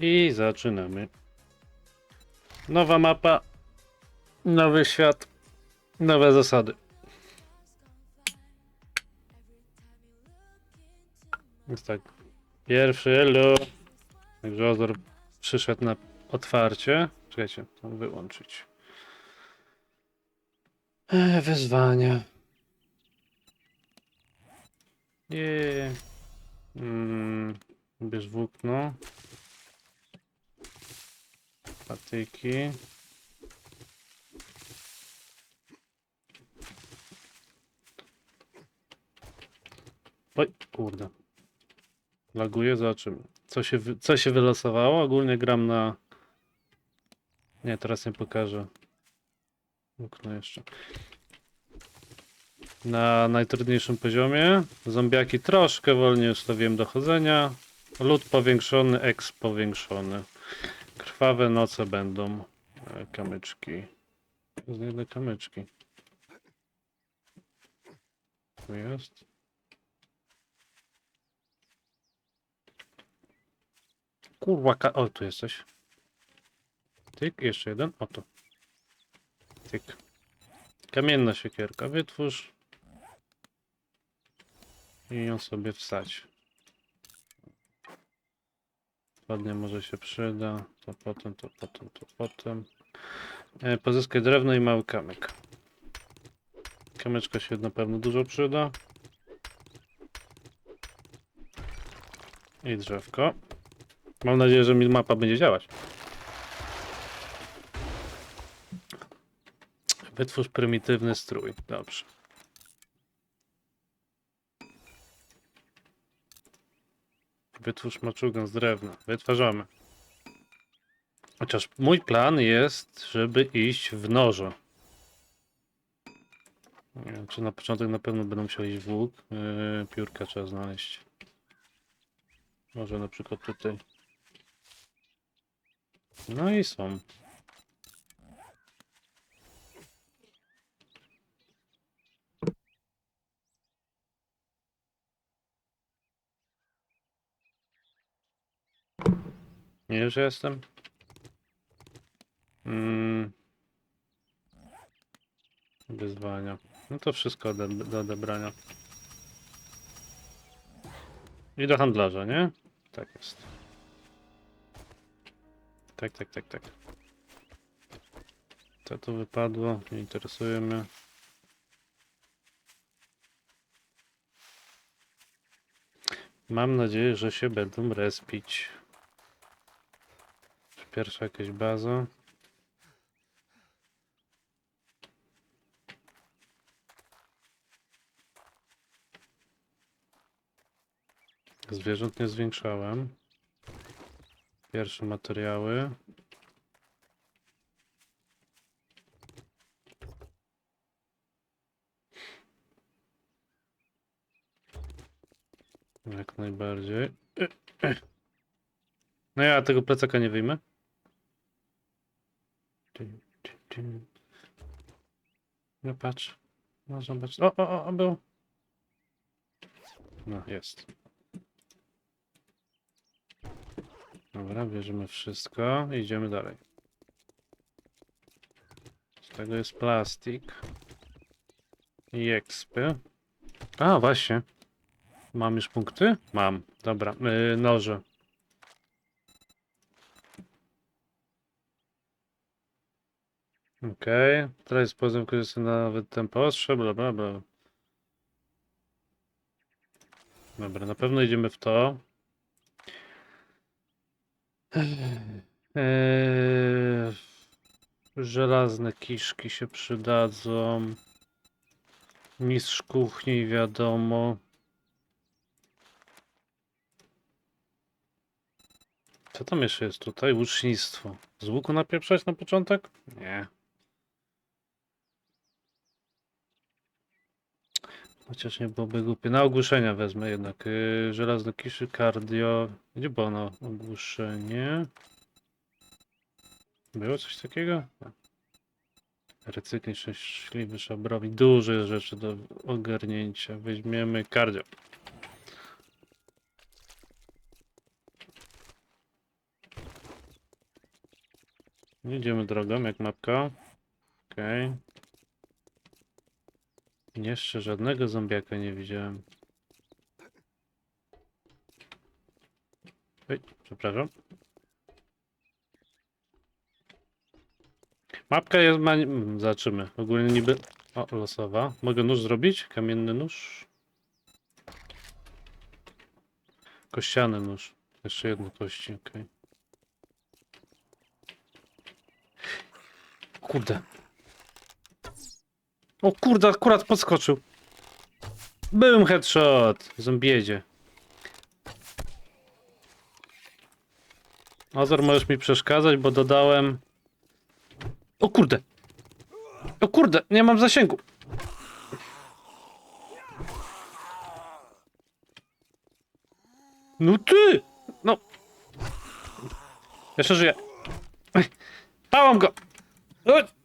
I zaczynamy. Nowa mapa, nowy świat, nowe zasady. Więc tak, pierwszy elo. Także Ozor przyszedł na otwarcie. Czekajcie, to wyłączyć. E, wyzwania. Nie. Mm, bierz włókno. Patyki. Oj, kurde. Laguję, zobaczymy. Co się, co się wylosowało? Ogólnie gram na... Nie, teraz nie pokażę. Okno jeszcze. Na najtrudniejszym poziomie. Zombiaki troszkę wolniej ustawiłem dochodzenia. Lód powiększony, eks powiększony. Krwawe noce będą. E, Kamyczki. Znajdę kamyczki. Tu jest. Kurwa, ka- o tu jesteś. Tyk, jeszcze jeden, oto. Tyk. Kamienna siekierka, wytwórz. I ją sobie wsadź. Ładnie może się przyda. To potem, to potem, to potem. E, pozyskaj drewno i mały kamyk. Kamyczka się na pewno dużo przyda. I drzewko. Mam nadzieję, że mi mapa będzie działać. Wytwórz prymitywny strój. Dobrze. Wytwórz maczugan z drewna. Wytwarzamy. Chociaż mój plan jest, żeby iść w noże. Nie wiem, czy na początek na pewno będę musiał iść w łuk. Yy, piórka trzeba znaleźć. Może na przykład tutaj. No i są. Nie, już jestem. Mm. Wyzwania. No to wszystko ode do odebrania. I do handlarza, nie? Tak jest. Tak, tak, tak, tak. Co tu wypadło? Nie interesuje mnie. Mam nadzieję, że się będą respić. Pierwsza jakaś baza. Zwierząt nie zwiększałem. Pierwsze materiały. Jak najbardziej. No ja tego plecaka nie wyjmę. No patrz. No zobacz. O, o, o, był. No, jest. Dobra, bierzemy wszystko i idziemy dalej. Z tego jest plastik. I expy. A, właśnie. Mam już punkty? Mam. Dobra, yy, noże. Okej, teraz jest poziom korzystany nawet tempo ostrze, bla bla bla. Dobra, na pewno idziemy w to. Eee, żelazne kiszki się przydadzą. Mistrz kuchni, wiadomo. Co tam jeszcze jest tutaj? Łucznictwo. Z łuku napieprzać na początek? Nie. Chociaż nie byłoby głupie. Na ogłuszenia wezmę jednak. Yy, żelazne kiszy, cardio. Gdzie było na ogłuszenie? Było coś takiego? Recykling szczęśliwy szabrowi. Dużo jest rzeczy do ogarnięcia. Weźmiemy cardio. Idziemy drogą, jak mapka. Okej. Jeszcze żadnego zombiaka nie widziałem. Oj, przepraszam. Mapka jest mani... mm, Zobaczymy. Ogólnie niby... O, losowa. Mogę nóż zrobić? Kamienny nóż? Kościany nóż. Jeszcze jedno kości, okej. Kurde. O kurde, akurat podskoczył. Byłem headshot. Zombiedzie. Ozor, możesz mi przeszkadzać, bo dodałem... O kurde. O kurde, nie mam zasięgu. No ty! No. Jeszcze żyję. Ej, Dałam go! Oj.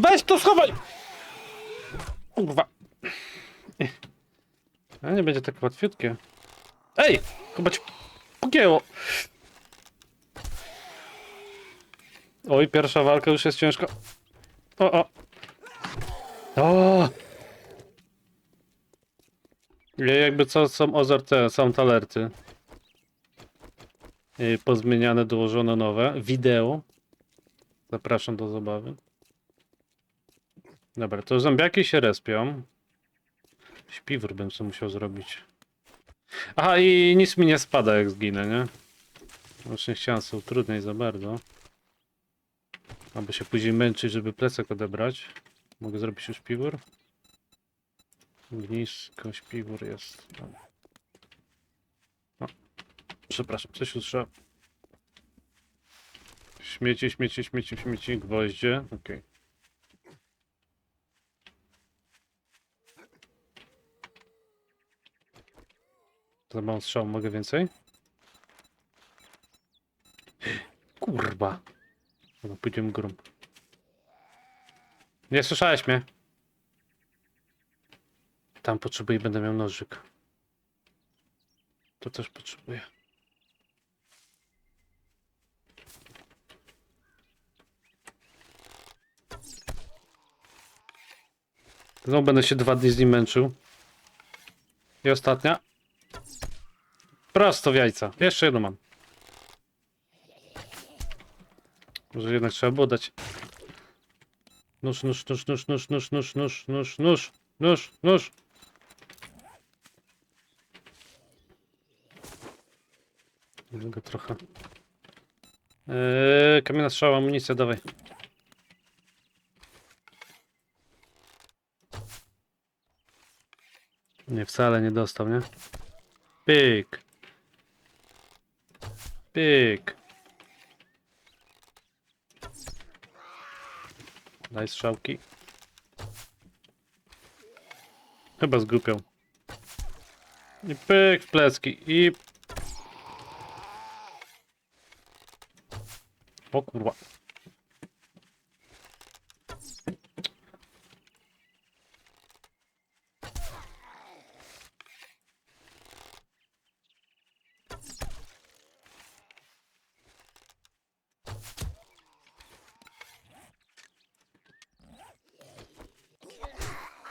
Weź to schowaj! Kurwa. A nie będzie tak łatwiutkie. Ej! Chyba ci pogięło. Oj, pierwsza walka już jest ciężka. O, o. O! Jakby co są ozor te, są talerty. Pozmieniane, dołożone nowe. Wideo. Zapraszam do zabawy. Dobra, to zombiaki się respią. Śpiwór bym sobie musiał zrobić. Aha, i nic mi nie spada jak zginę, nie? Już nie chciałem sobie utrudniać za bardzo. Aby się później męczyć, żeby plecak odebrać. Mogę zrobić już śpiwór? Ognisko, śpiwór jest. Dobra. O, przepraszam, coś usłyszałem. Śmieci, śmieci, śmieci, śmieci, gwoździe. Okej. To mam strzał, mogę więcej? Kurwa. Dobra, pójdziemy górą. Nie słyszałeś mnie? Tam potrzebuję, będę miał nożyk. To też potrzebuję. Znowu będę się dwa dni z nim męczył. I ostatnia. Prosto w jajca. Jeszcze jedno mam. Może jednak trzeba było dać. Nóż, nóż, nóż, nóż, nóż, nóż, nóż, nóż, nóż, nóż, nóż, nóż. Mogę trochę. Eee, kamienna strzała, amunicja, dawaj. Nie, wcale nie dostał, nie? Pyk. Pyk. Daj strzałki. Chyba zgłupiał. I pyk w plecki. I... O kurwa.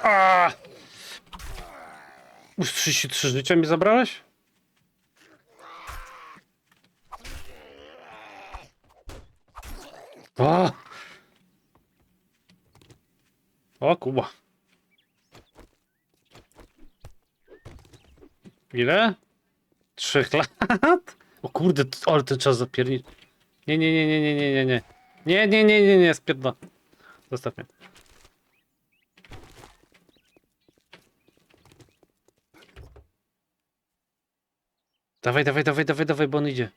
A! Już 33 życia mi zabrałeś? O! O kuba. Ile? Trzech lat? O kurde, ale ten czas zapiernić. Nie, nie, nie, nie, nie, nie, nie, nie. Nie, nie, nie, nie, nie, spierdol. Zostaw mnie. Dawaj, dawaj, dawaj, dawaj, dawaj, bo on idzie.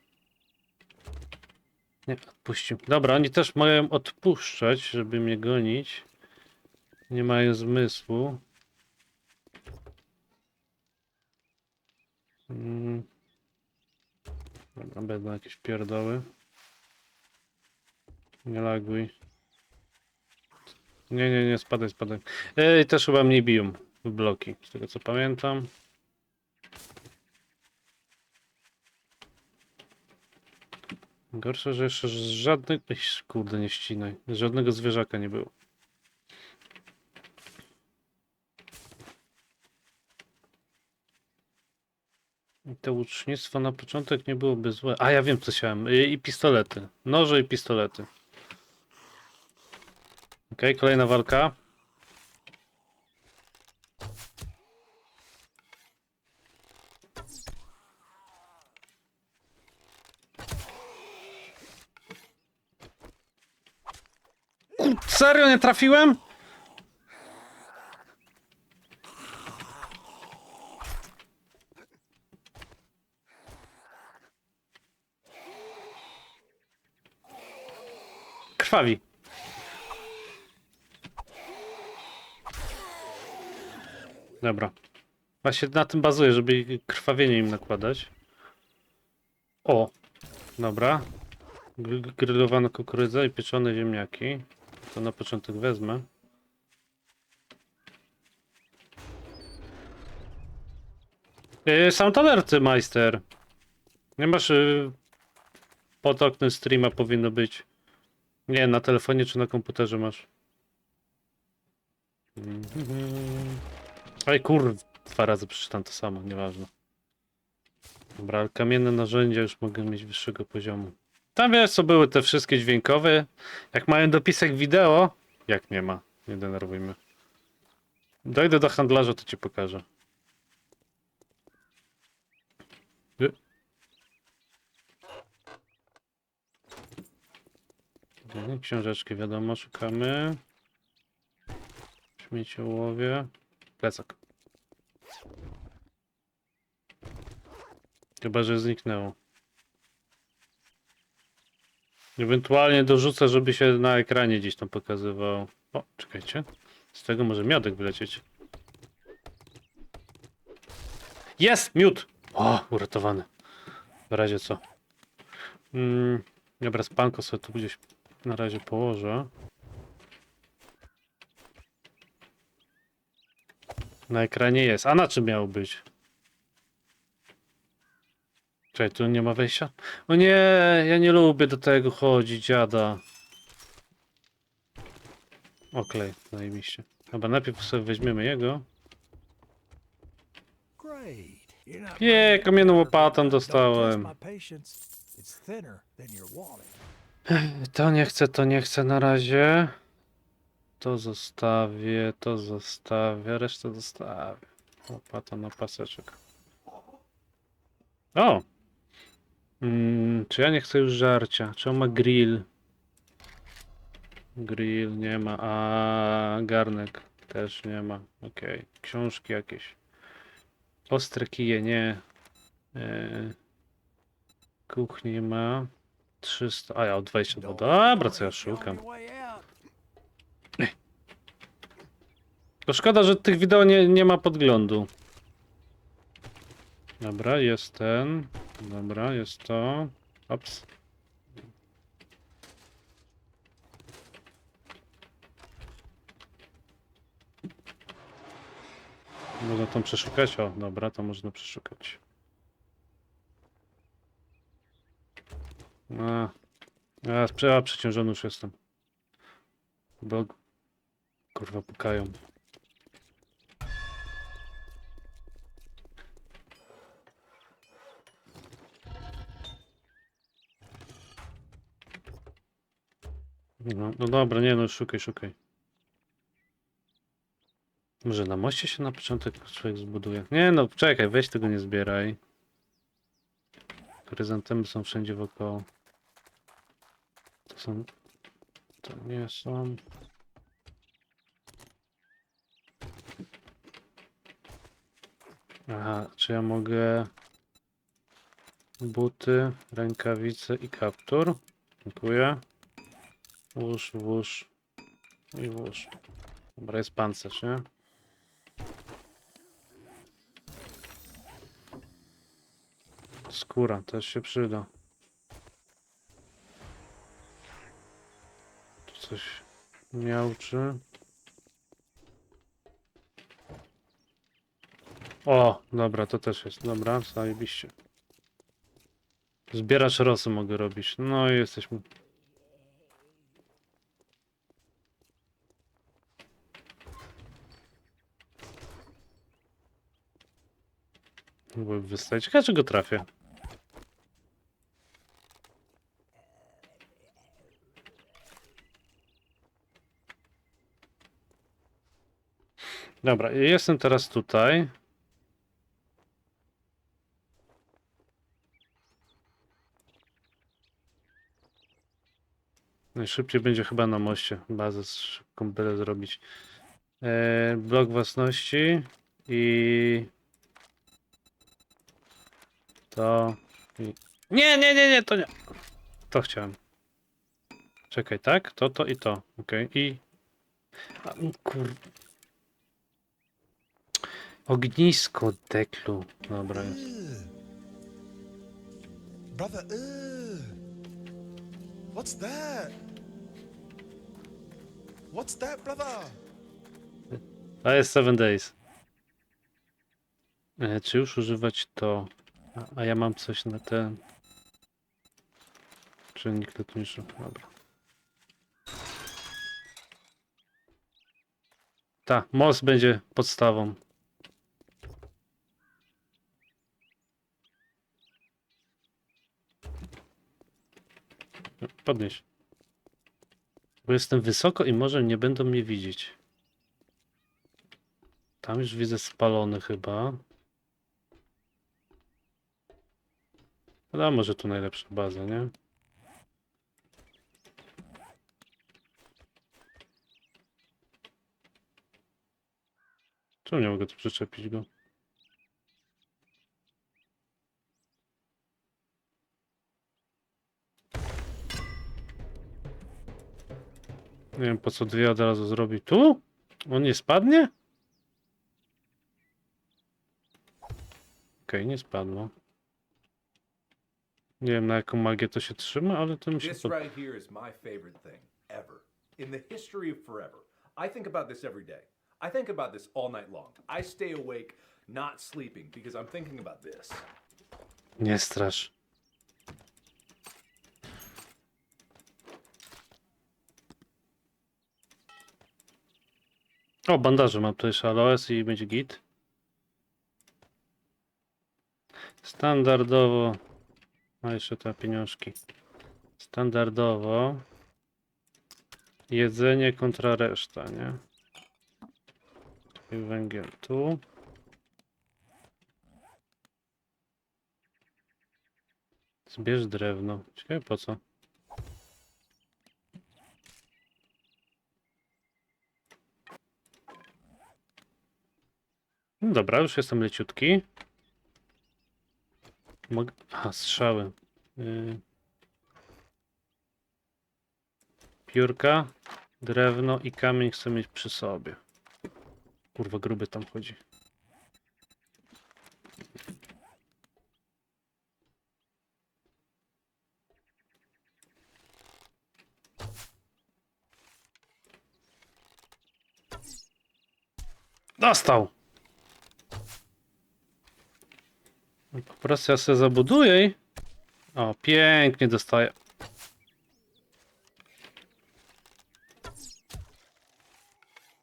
Nie, odpuścił. Dobra, oni też mają odpuszczać, żeby mnie gonić. Nie mają zmysłu. Mm. Dobra, będą jakieś pierdoły. Nie laguj. Nie, nie, nie, spadaj, spadaj. Ej, też chyba mnie biją w bloki, z tego co pamiętam. Gorsze, że jeszcze żadnych... Kurde, nie ścinaj. Żadnego zwierzaka nie było. I to łucznictwo na początek nie byłoby złe. A ja wiem co chciałem. I, i pistolety. Noże i pistolety. Okej, kolejna walka. Serio nie trafiłem? Krwawi. Dobra. Właśnie na tym bazuję, żeby krwawienie im nakładać. O! Dobra. Gr- Grillowana kukurydza i pieczone ziemniaki. To na początek wezmę. Yy, Są alerty, majster. Nie masz... Yy, pod oknem streama powinno być. Nie, na telefonie czy na komputerze masz. Mhm. Oj kur... Dwa razy przeczytam to samo, nieważne. Dobra, ale kamienne narzędzia już mogę mieć wyższego poziomu. Tam wiesz, co były te wszystkie dźwiękowe. Jak mają dopisek wideo, jak nie ma, nie denerwujmy. Dojdę do handlarza, to ci pokażę. Książeczki wiadomo, szukamy. Śmieciołowie. Plecak. Chyba, że zniknęło. Ewentualnie dorzucę, żeby się na ekranie gdzieś tam pokazywało. O, czekajcie. Z tego może miodek wylecieć. Jest! Miód! O, uratowany. W razie co. Mm, dobra, spanko sobie tu gdzieś na razie położę. Na ekranie jest. A na czym miał być? Czekaj, tu nie ma wejścia? O nie, ja nie lubię do tego chodzić, dziada. Oklej, zajebiście. Chyba najpierw sobie weźmiemy jego. Nie, kamienną łopatą dostałem. To nie chcę, to nie chcę na razie. To zostawię, to zostawię, resztę zostawię. Łopata na paseczek. O! Mm, czy ja nie chcę już żarcia? Czy on ma grill? Grill nie ma, a garnek też nie ma. Okej, książki jakieś. Ostre kije nie. Yy, kuchni ma. 300, a ja od 22. Don't Dobra, co ja szukam. To szkoda, że tych wideo nie, nie ma podglądu. Dobra, jest ten. Dobra, jest to. Ops. Można tam przeszukać? O, dobra, to można przeszukać. A, a, a przeciążony już jestem. Bo kurwa pukają. No, no dobra, nie no, szukaj, szukaj. Może na moście się na początek człowiek zbuduje? Nie no, czekaj, weź tego nie zbieraj. Chryzantemy są wszędzie wokoło. To są... To nie są... Aha, czy ja mogę... Buty, rękawice i kaptur? Dziękuję. Włóż, włóż i włóż. Dobra, jest pancerz, nie? Skóra też się przyda. Tu coś miałczy. O, dobra, to też jest. Dobra, zajebiście. Zbieracz rosy mogę robić. No i jesteśmy. Mógłby wystać. Ciekawe, czy go trafię. Dobra, jestem teraz tutaj. Najszybciej będzie chyba na moście bazę szybką byle zrobić. E, blok własności i to i... Nie, nie, nie, nie, to nie. To chciałem. Czekaj, tak? To, to i to. Okej, i... A, kur... Ognisko deklu. Dobra, jest. Ugh. Brother, ugh. What's that? What's that, brother? A jest 7 days. E, czy już używać to? A, a ja mam coś na ten. Czy nikt tu nie szuka? Dobra. Tak, most będzie podstawą. Podnieś. Bo jestem wysoko i może nie będą mnie widzieć. Tam już widzę spalony chyba. Ale może tu najlepsza baza, nie? Czemu nie mogę tu przyczepić go? Nie wiem po co dwie od razu zrobi. Tu? On nie spadnie? Okej, nie spadło. Nie wiem na jaką magię to się trzyma, ale to mi się This right here is my favorite thing ever in the history of forever. I think about this every day. I think about this all night long. I stay awake, not sleeping, because I'm thinking about this. Nie strasz. O, bandaże mam tutaj aloes i będzie git. Standardowo. A jeszcze te pieniążki. Standardowo. Jedzenie kontra reszta, nie? I węgiel tu. Zbierz drewno. Ciekawe po co? No dobra, już jestem leciutki. Mogę... Aha, strzały. Yy... Piórka, drewno i kamień chcę mieć przy sobie. Kurwa, gruby tam chodzi. Dostał! Prostu ja sobie zabuduję. O, pięknie dostaję.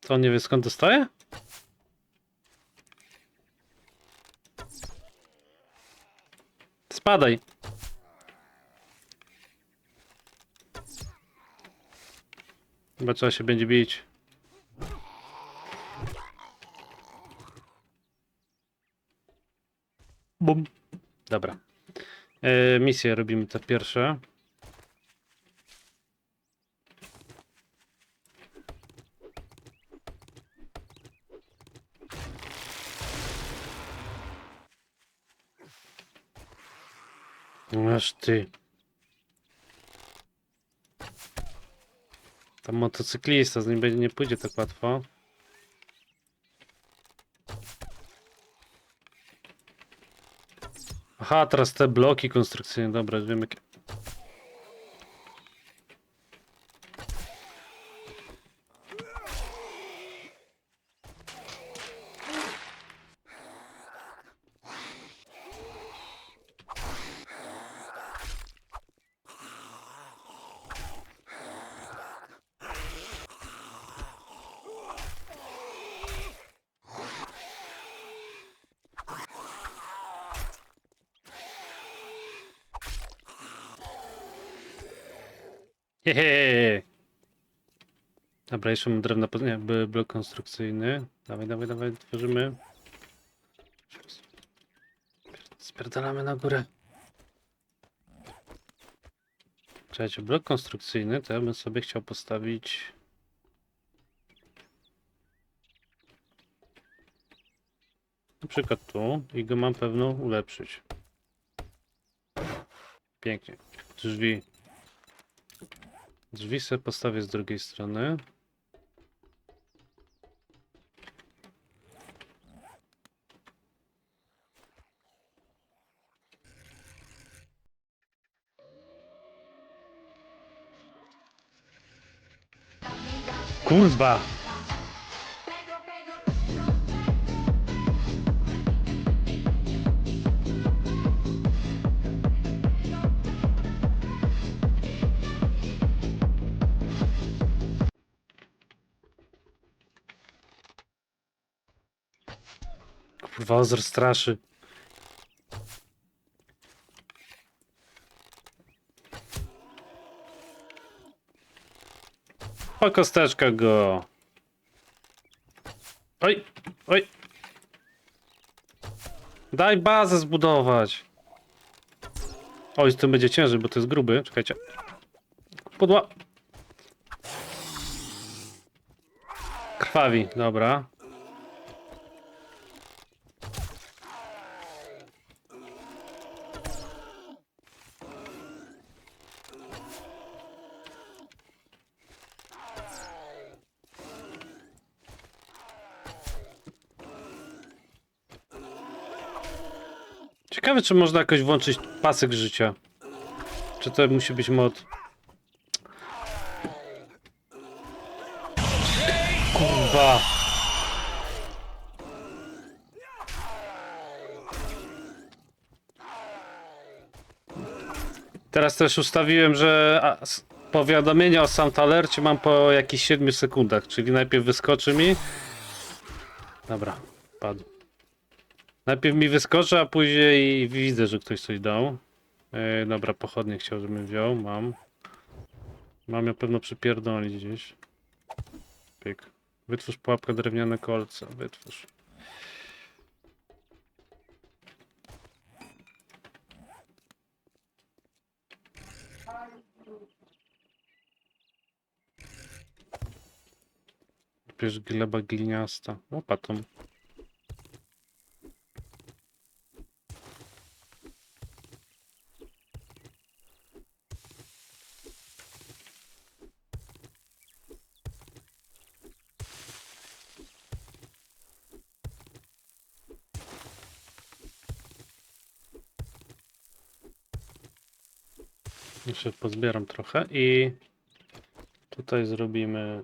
On nie wie skąd dostaje? Spadaj. Chyba trzeba się będzie bić. Bum. Dobra. E, misje robimy te pierwsze. Aż ty. Tam motocyklista, z nim nie pójdzie tak łatwo. Aha, teraz te bloki konstrukcyjne, dobra, wiem jakie. Hehe. Dobra, jeszcze mam drewno, po- nie, by- blok konstrukcyjny. Dawaj, dawaj, dawaj, tworzymy. Spierdalamy na górę. Czekajcie, blok konstrukcyjny to ja bym sobie chciał postawić... Na przykład tu i go mam pewno ulepszyć. Pięknie. Drzwi. Drzwi sobie postawię z drugiej strony. Kurwa! Kurwa, Ozor straszy. Kosteczka go. Oj, oj. Daj bazę zbudować. Oj, z tym będzie ciężej, bo to jest gruby. Czekajcie. Podła. Krwawi, dobra. Ciekawe, czy można jakoś włączyć pasek życia. Czy to musi być mod? Kurwa. Teraz też ustawiłem, że a, s- powiadomienie o Sound mam po jakichś 7 sekundach, czyli najpierw wyskoczy mi. Dobra, padł. Najpierw mi wyskoczy, a później widzę, że ktoś coś dał. E, dobra, pochodnie chciał, żebym wziął. Mam. Mam ją pewno przypierdolić gdzieś. Pyk. Wytwórz pułapkę drewniane kolce. Wytwórz. Bierz gleba gliniasta. Łopatą. Jeszcze pozbieram trochę i tutaj zrobimy